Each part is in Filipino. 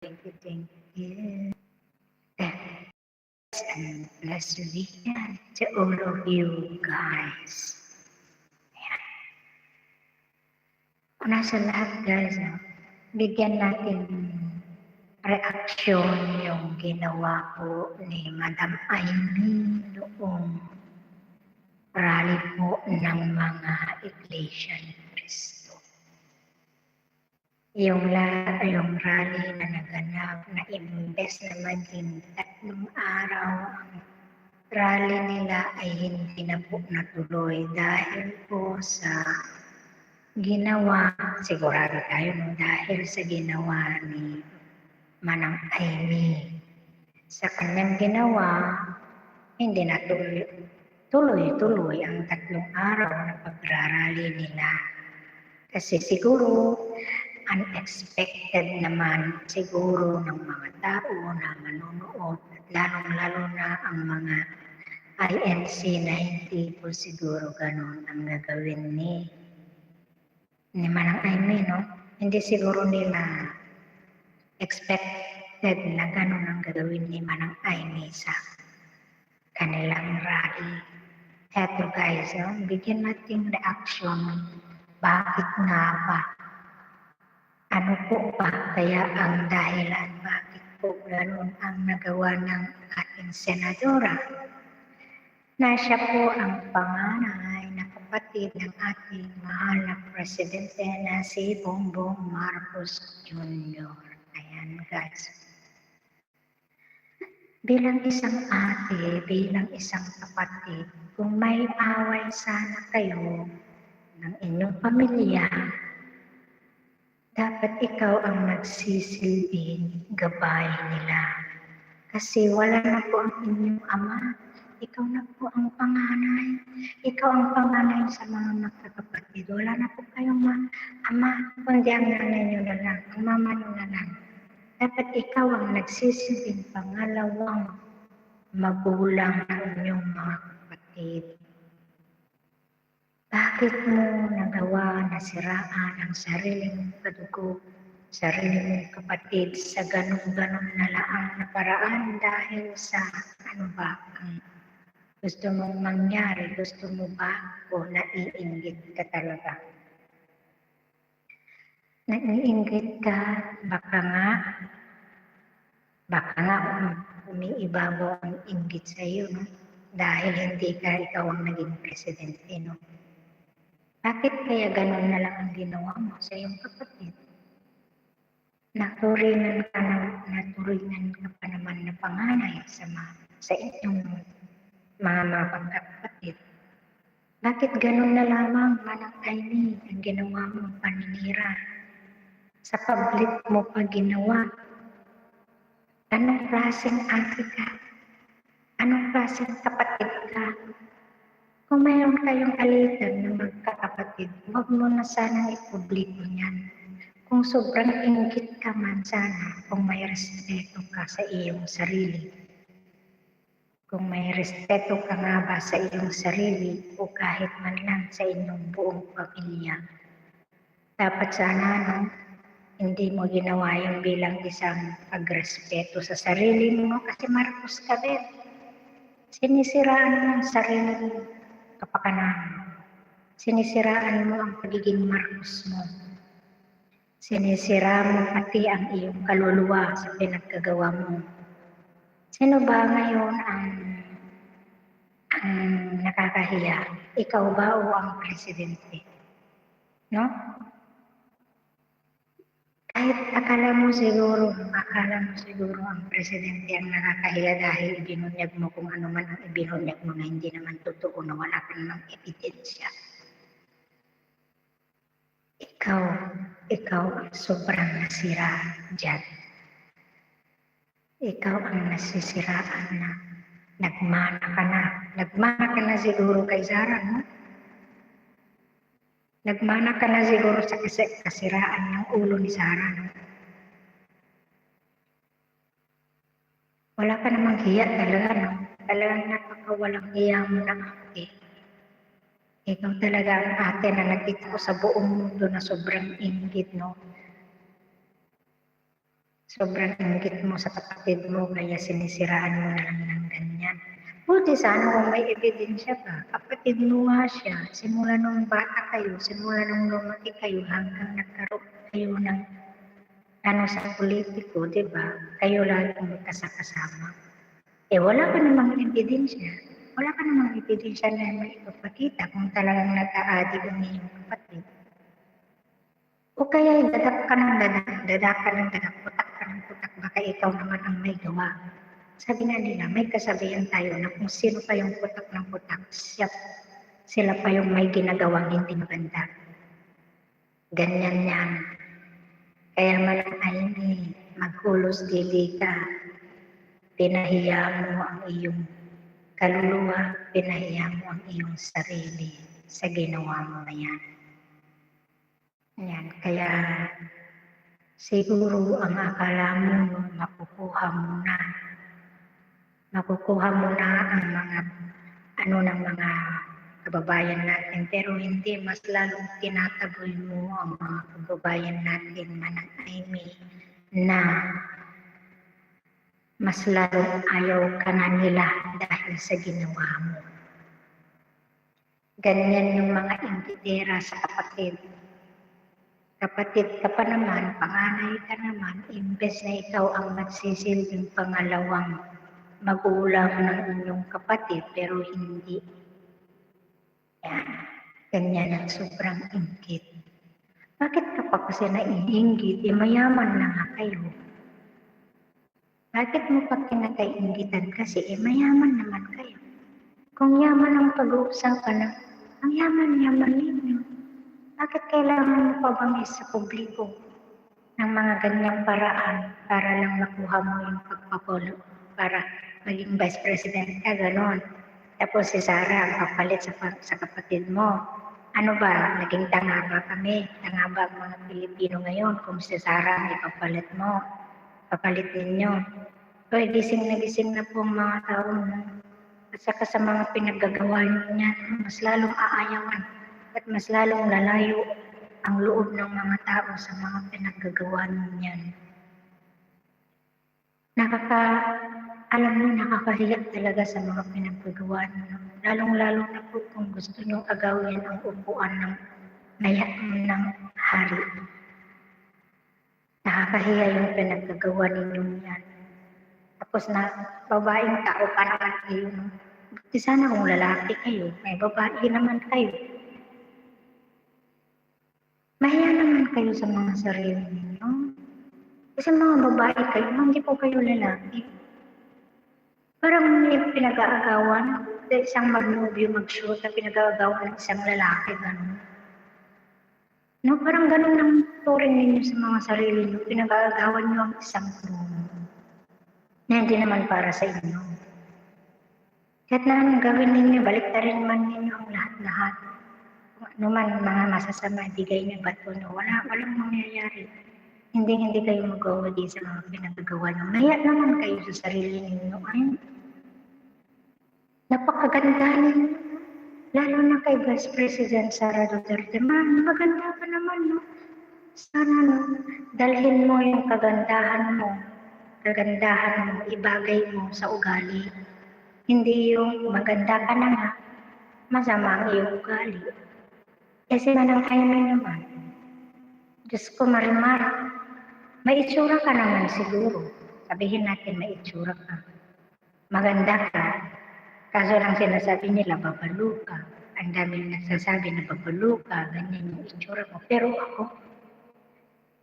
Thank you, thank you. And blessed weekend to all of you guys. Una sa lahat guys, ah, bigyan natin reaksyon yung ginawa po ni Madam Amy noong rally po ng mga Iglesia ni Cristo. Yung, la, yung rally na naganap na imbes na maging tatlong araw, ang rally nila ay hindi na po natuloy dahil po sa ginawa, sigurado tayo no, dahil sa ginawa ni Manang Amy. Sa kanyang ginawa, hindi na tuloy, tuloy-tuloy ang tatlong araw na pagrarally nila. Kasi siguro, unexpected naman siguro ng mga tao na manonood lalong-lalo na ang mga INC na hindi po siguro ganun ang gagawin ni ni Manang Amy, no? Hindi siguro nila expected na ganun ang gagawin ni Manang Amy sa kanilang rally. Eto guys, no? bigyan natin reaction. Bakit nga ba? Ano po ba kaya ang dahilan? Bakit po ganun ang nagawa ng ating senadora? Na siya po ang panganay na kapatid ng ating mahal na presidente na si Bongbong Marcos Jr. Ayan guys. Bilang isang ate, bilang isang kapatid, kung may away sana kayo ng inyong pamilya, dapat ikaw ang magsisilbing gabay nila. Kasi wala na po ang inyong ama. Ikaw na po ang panganay. Ikaw ang panganay sa mga magkakapatid. Wala na po kayong ma- ama, kundi ang nanay nyo na lang, ang mama nyo na lang. Dapat ikaw ang nagsisilbing pangalawang magulang ng inyong mga kapatid. Bakit mo nagawa na siraan ang sarili mong kadugo, sarili mong kapatid sa ganong-ganon na laang na paraan dahil sa ano ba ang gusto mong mangyari? Gusto mo ba o naiinggit ka talaga? Naiinggit ka, baka nga, baka nga um, umiibabaw ang inggit sa iyo, no? Dahil hindi ka ikaw ang naging presidente, no? Bakit kaya ganun na lang ang ginawa mo sa iyong kapatid? Naturingan ka na, naturingan ka pa naman na panganay sa, ma, sa inyong mga pagkakapatid. Bakit ganun na lamang manang Amy ang ginawa mong paninira? Sa public mo pa ginawa. Anong klaseng ate ka? Anong klaseng kapatid ka? Kung mayroon kayong alitan na magkakapatid, huwag mo na sana ipubliko niyan. Kung sobrang inggit ka man sana, kung may respeto ka sa iyong sarili. Kung may respeto ka nga ba sa iyong sarili o kahit man lang sa inyong buong pamilya. Dapat sana, no, hindi mo ginawa yung bilang isang pagrespeto sa sarili mo kasi Marcos ka din. Sinisiraan mo ang sarili kapakanan. Sinisiraan mo ang pagiging Marcos mo. Sinisira mo pati ang iyong kaluluwa sa pinagkagawa mo. Sino ba ngayon ang, ang nakakahiya? Ikaw ba o ang presidente? No? Kahit akala mo siguro, akala mo siguro ang presidente ang nakakahiya dahil ibinunyag mo kung ano man ang ibinunyag mo na hindi naman totoo na wala ka namang ebidensya. Ikaw, ikaw ang sobrang nasira dyan. Ikaw ang nasisiraan na nagmana ka na. Nagmana ka na siguro kay Sarah, no? Nagmana ka na siguro sa kasi kasiraan ng ulo ni Sarah, no? Wala ka namang hiya talaga, no? Talagang napakawalang hiya mo na ate. Ikaw talaga ang ate na nakita ko sa buong mundo na sobrang inggit, no? sobrang inggit mo sa kapatid mo, kaya sinisiraan mo na lang ng ganyan. Buti sana kung may ebidensya ka, kapatid mo nga siya, simula nung bata kayo, simula nung lumaki kayo, hanggang nagkaroon kayo ng ano sa politiko, di ba? Kayo lagi magkasakasama. Eh, wala ka namang ebidensya. Wala ka namang ebidensya na may ipapakita kung talagang nag-aadi ang iyong kapatid. O kaya dadak ka ng dadak, dadak ka ng dadak, putak ka ng putak, baka ikaw naman ang may gawa. Sabi nga nila, may kasabihan tayo na kung sino pa yung putak ng putak, siya, sila pa yung may ginagawang hindi maganda. Ganyan yan. Kaya malang ay maghulos dili ka. Pinahiya mo ang iyong kaluluwa, pinahiya mo ang iyong sarili sa ginawa mo na yan. Yan, kaya siguro ang akala mo makukuha mo na. Makukuha mo na ang mga ano ng mga kababayan natin pero hindi mas lalong tinataboy mo ang mga kababayan natin manang Amy na mas lalong ayaw ka na nila dahil sa ginawa mo. Ganyan yung mga indidera sa kapatid. Kapatid ka pa naman, panganay ka naman, imbes na ikaw ang magsisilbing pangalawang magulang ng inyong kapatid, pero hindi. Yan. Ganyan ang sobrang ingkit. Bakit ka pa kasi naiinggit? E mayaman na nga kayo. Bakit mo pa kinakaingitan kasi? E mayaman naman kayo. Kung yaman ang pag-uusapan na, ang yaman-yaman ninyo. Bakit kailangan mo pa bang sa publiko ng mga ganyang paraan para lang makuha mo yung pagpapolo para maging vice president ka, ganon. Tapos si Sarah kapalit sa, sa kapatid mo. Ano ba, naging tanga ba kami? Tanga ba ang mga Pilipino ngayon kung si Sarah ang ipapalit mo? Papalit ninyo. So, gising na gising na po mga tao mo. At saka sa mga pinaggagawa niyan, mas lalong aayawan at mas lalong lalayo ang loob ng mga tao sa mga pinaggagawa niyan. Nakaka, alam mo, nakakahiya talaga sa mga pinaggagawa niyo. Lalong-lalo na po kung gusto niyo agawin ang upuan ng maya ng hari. Nakakahiya yung pinaggagawa ninyo yan. Tapos na babaeng tao pa naman kayo. Buti sana kung lalaki kayo, may babae naman kayo. Mahiya naman kayo sa mga sarili ninyo. Kasi mga babae kayo, hindi po kayo lalaki. Parang may pinag-aagawan, isang mag-movie, mag-shoot na pinag-aagawan ng isang lalaki, gano'n. No, parang ganun ang turing ninyo sa mga sarili niyo. Pinag-aagawan niyo ang isang trono na hindi naman para sa inyo. Kahit na anong gawin ninyo, balik na rin man ninyo ang lahat-lahat. Kung ano man mga masasama, bigay niyo bato niyo. Wala, walang mangyayari. Hindi, hindi kayo mag-awagi sa mga pinagagawa niyo. Maya naman kayo sa sarili ninyo. Ay, napakaganda ninyo. Lalo na kay Vice President Sara Duterte. Man, maganda ka naman, no? Sana, no? Dalhin mo yung kagandahan mo kagandahan mo, ibagay mo sa ugali. Hindi yung maganda ka na nga, masama ang iyong ugali. Kasi manang Aimee naman, Diyos ko marimar, may itsura ka naman siguro. Sabihin natin may itsura ka. Maganda ka. Kaso lang sinasabi nila, babalo ka. Ang dami nagsasabi na babalo ka, ganyan yung itsura mo. Pero ako,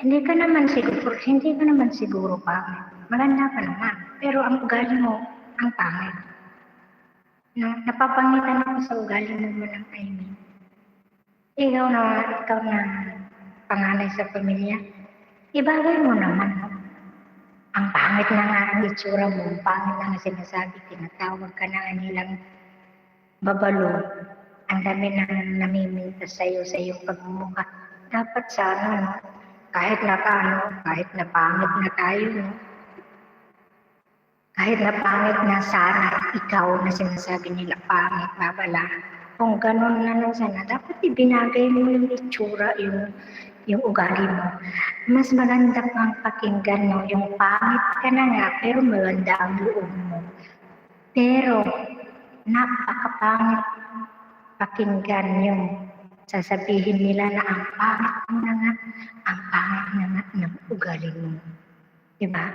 hindi ka naman siguro, hindi ka naman siguro pangit. Maganda ka naman. Pero ang ugali mo, ang pangit. No, napapangitan ako sa ugali mo mo ng Amy. Ikaw na, ikaw na panganay sa pamilya, ibagay mo naman. Ang pangit na nga ang itsura mo, ang pangit na nga sinasabi, tinatawag ka na nga nilang babalo. Ang dami na namiminta sa'yo sa iyong pagmumukha. Dapat sana, no? kahit na paano, kahit na pangit na tayo, no? kahit na pangit na sana ikaw na sinasabi nila pangit, babala. Kung ganun na lang sana, dapat ibinagay mo yung itsura, yung, yung ugali mo. Mas maganda pang pakinggan mo yung pangit ka na nga, pero maganda ang loob mo. Pero, napakapangit pakinggan yung sasabihin nila na ang pangit na nga, ang pangit na nga ng ugali mo. Diba?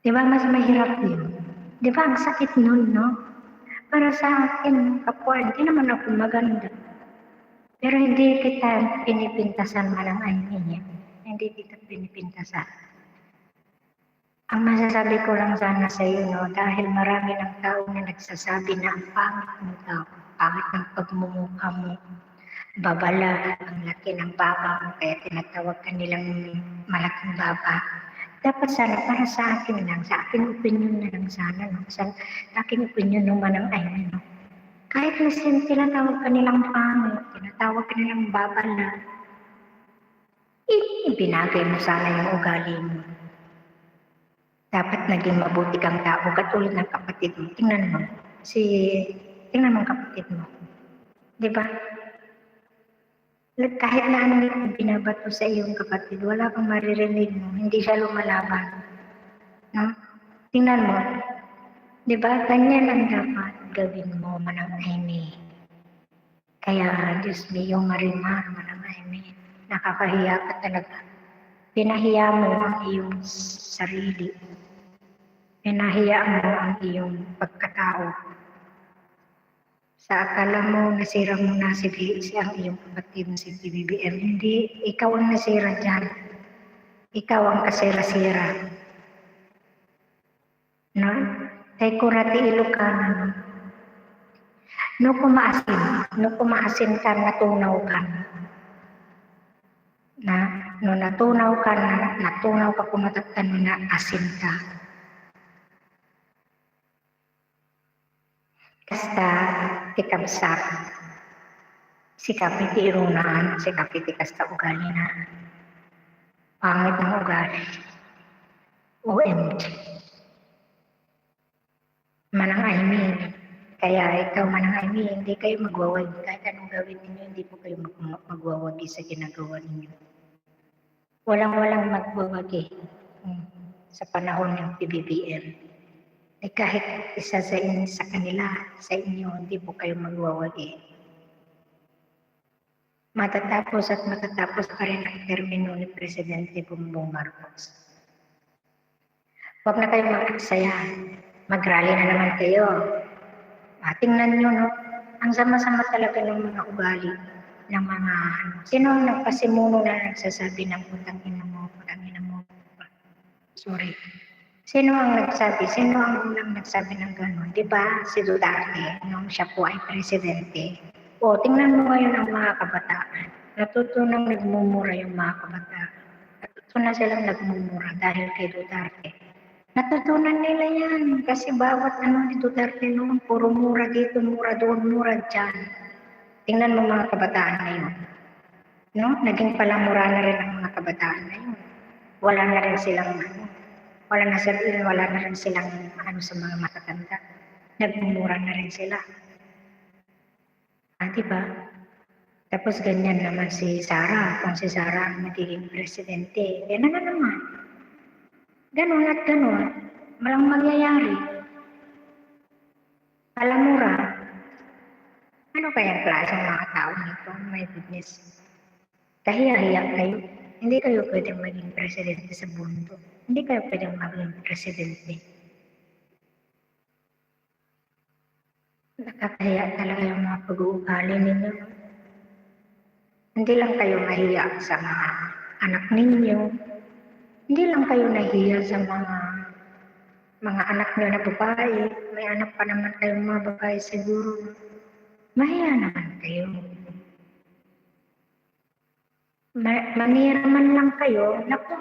Diba mas mahirap yun? Diba ang sakit nun, no? Para sa akin, kapwa, hindi naman ako maganda. Pero hindi kita pinipintasan malang ay niya. Hindi kita pinipintasan. Ang masasabi ko lang sana sa iyo, no, dahil marami ng tao na nagsasabi na ang pangit mo daw, pangit ng pagmumukha mo, babala, ang laki ng baba mo, kaya tinatawag ka nilang malaking baba. Dapat sana para sa akin lang, sa aking opinion na lang sana, no? sa aking opinion naman ang ay no? Kahit na sin tinatawag ka nilang pangit, tinatawag ka nilang babala, ibinagay mo sana yung ugali mo. Dapat naging mabuti kang tao, katulad ng kapatid mo. Tingnan mo, si, tingnan mo kapatid mo. Di ba? Kahit na anong binabato sa iyong kapatid, wala kang maririnig mo, hindi siya lumalaban. No? Tingnan mo, di ba, ganyan ang dapat gawin mo, Manang Amy. Kaya, Diyos mio, marimar, Manang Amy. Nakakahiya ka talaga. Pinahiya mo ang iyong sarili. Pinahiya mo ang iyong pagkatao. Sa akala mo, nasira mo na si, si ang iyong kapatid na si BBM. Hindi, ikaw ang nasira dyan. Ikaw ang kasira-sira. No? Kay kurati Ilocano, no? Kumaasin, no kumaasin ka, natunaw ka. Na, no natunaw ka na, natunaw ka kumataktan mo na asin ka. Kasta tikabsak, sikap iti irunaan, sikap iti kasta ugali na. Pangit ng ugali. OMG. Manang Aimee, kaya ikaw Manang Aimee, hindi kayo magwawag. Kahit anong gawin ninyo, hindi po kayo mag- magwawagi sa ginagawa ninyo. Walang-walang magwawagi hmm, sa panahon ng PBBM. Eh kahit isa sa, in, sa kanila, sa inyo, hindi po kayo magwawagi. Matatapos at matatapos pa rin ang termino ni Presidente Bongbong Marcos. Huwag na kayo mag-aksaya. Mag-rally na naman kayo. Ah, tingnan nyo, no? Ang sama-sama talaga ng mga ugali ng mga ano. Sino ang nagpasimuno na nagsasabi ng putang ina mo, putang ina mo. Sorry. Sino ang nagsabi? Sino ang unang nagsabi ng gano'n? Di ba si Duterte, nung siya po ay presidente? O, tingnan mo ngayon ang mga kabataan. Natutunang nagmumura yung mga kabataan. Natutunan silang nagmumura dahil kay Duterte. Natutunan nila yan kasi bawat ano ni Duterte noon, puro mura dito, mura doon, mura dyan. Tingnan mo mga kabataan ngayon. No? Naging palamura na rin ang mga kabataan ngayon. Wala na rin silang ano, wala na sila, wala na rin silang ano sa mga matatanda. Nagmumura na rin sila. Ah, diba? Tapos ganyan naman si Sara, kung si Sara ang magiging presidente, yan na naman. Ganon at ganon, malang mangyayari. Palamura. Ano kayang klaseng mga tao nito? My goodness. Kahiya-hiya kayo. Hindi kayo pwedeng maging presidente sa mundo. Hindi kayo pwedeng maging presidente. Nakakahiya talaga yung mga pag-uugali ninyo. Hindi lang kayo mahiya sa mga anak ninyo. Hindi lang kayo nahiya sa mga mga anak niyo na babae. May anak pa naman kayong mga babae siguro. Mahiya naman kayo. Ma- manira man lang kayo, naku,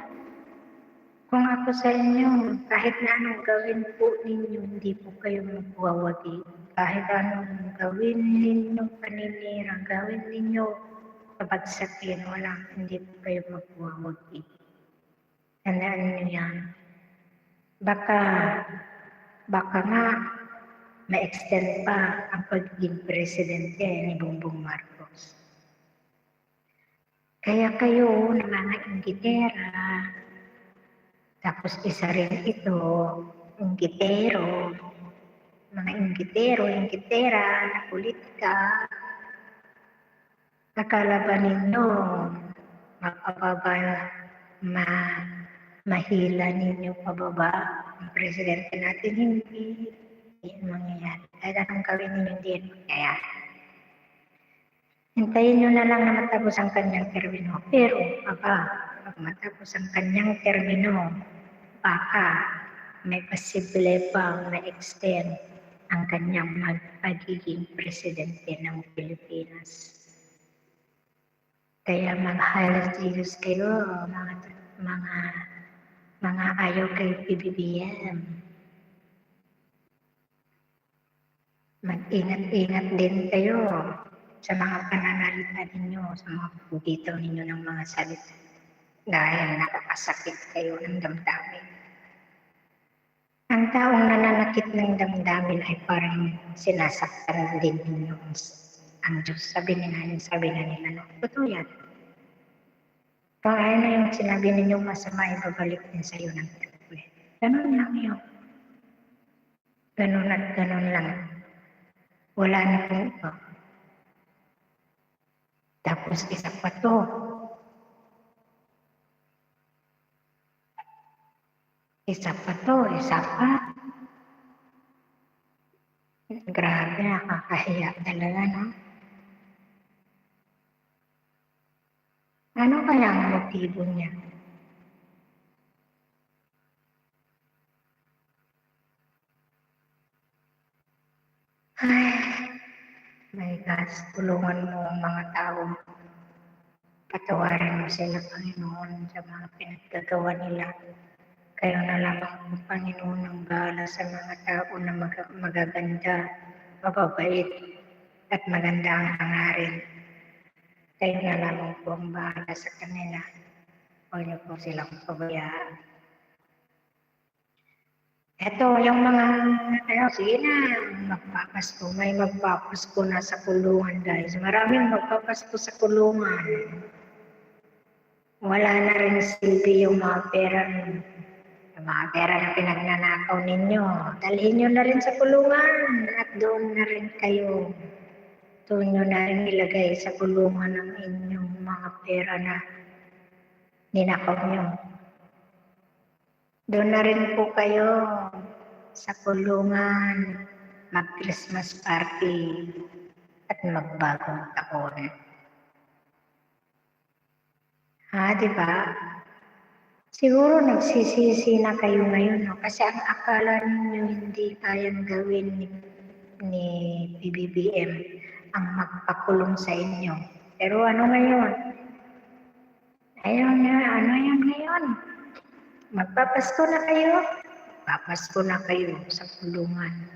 kung ako sa inyo, kahit na anong gawin po ninyo, hindi po kayo magwawagi. Kahit anong gawin ninyo, paninira, gawin ninyo, pabagsakin, wala, hindi po kayo magwawagi. Tandaan niyo yan. Baka, baka nga, ma-extend pa ang pagiging presidente ni Bongbong Marcos. Kaya kayo na mga inggitera, tapos isa rin ito, inggitero, mga inggitero, inggitera, na kulit ka, akala ba ninyo mapababa, ma, mahila ninyo pababa ang presidente natin? Hindi. Hindi yan mangyayari. Kahit anong gawin ninyo, hindi yan mangyayari. Hintayin nyo na lang na matapos ang kanyang termino. Pero, aba, pag matapos ang kanyang termino, baka may posible pang na-extend ang kanyang magpagiging presidente ng Pilipinas. Kaya mag-highlight Jesus kayo, mga, mga, mga ayaw kay PBBM. Mag-ingat-ingat din kayo sa mga pananalita ninyo, sa mga bitaw ninyo ng mga salita. Dahil nakakasakit kayo ng damdamin. Ang taong nananakit ng damdamin ay parang sinasaktan din ninyo ang, Diyos. Sabi nila, sabi na nila, no? Totoo yan. Ano na yung sinabi ninyo masama, ibabalik din sa iyo ng triple. Ganun lang yun. Ganun at ganun lang. Wala na pong iba. Tapos isa pa to. Isa pa to, isa pa. Grabe, nakakahiya talaga, no? Ano kaya ang motibo niya? Ay, my God, tulungan mo ang mga tao. Patawarin mo sila, Panginoon, sa mga pinaggagawa nila. Kayo na lamang ang Panginoon ang bahala sa mga tao na mag- magaganda, mababait, at maganda ang hangarin. Kayo na lamang po ang bahala sa kanila. Huwag niyo po silang pabayaan. Eto, yung mga, ano, sige na, magpapasko. May magpapasko na sa kulungan, guys. Maraming magpapasko sa kulungan. Wala na rin silbi yung mga pera. Yung mga pera na pinagnanakaw ninyo. Dalhin nyo na rin sa kulungan at doon na rin kayo. Doon nyo na rin ilagay sa kulungan ng inyong mga pera na ninakaw nyo. Doon na rin po kayo sa kulungan, mag-Christmas party at magbagong taon. Ha, di ba? Siguro nagsisisi na kayo ngayon, no? Kasi ang akala ninyo hindi kayang gawin ni, ni PBBM ang magpakulong sa inyo. Pero ano ngayon? Ayun na, ano yan ngayon? Magpapasko na kayo. Papasko na kayo sa kulungan.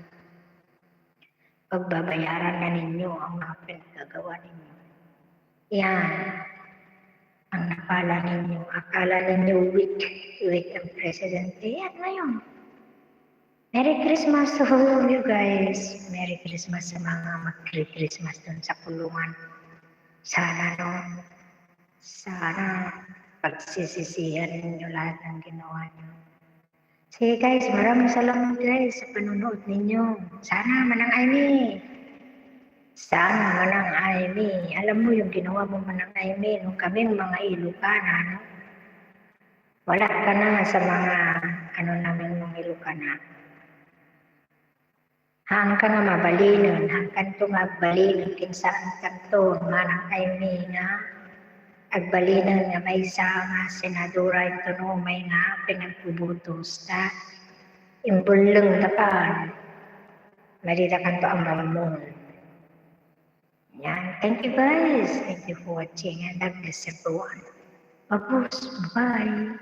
Pagbabayaran na ninyo ang mga pinagagawa ninyo. Yan. Ang nakala ninyo. Akala ninyo weak. Weak ang presidente. Yan ngayon. Merry Christmas to all of you guys. Merry Christmas sa mga mag-Christmas dun sa kulungan. Sana no, sana pagsisisihan ninyo lahat ng ginawa nyo. Sige guys, maraming salamat guys sa panonood ninyo. Sana manang Amy. Sana manang Amy. Alam mo yung ginawa mo manang Amy nung kaming mga Ilocana, no? Wala ka na sa mga ano namin mga Ilocana. Hang ka nga mabalinon, hang kanto nga balinon, kinsaan kanto, manang Amy nga agbalinan nga may isa nga senadora ito no may nga pinagbubutos ta. Imbulong tapan marita kanto ang mamon yan. Thank you guys. Thank you for watching and God bless everyone. Babos, bye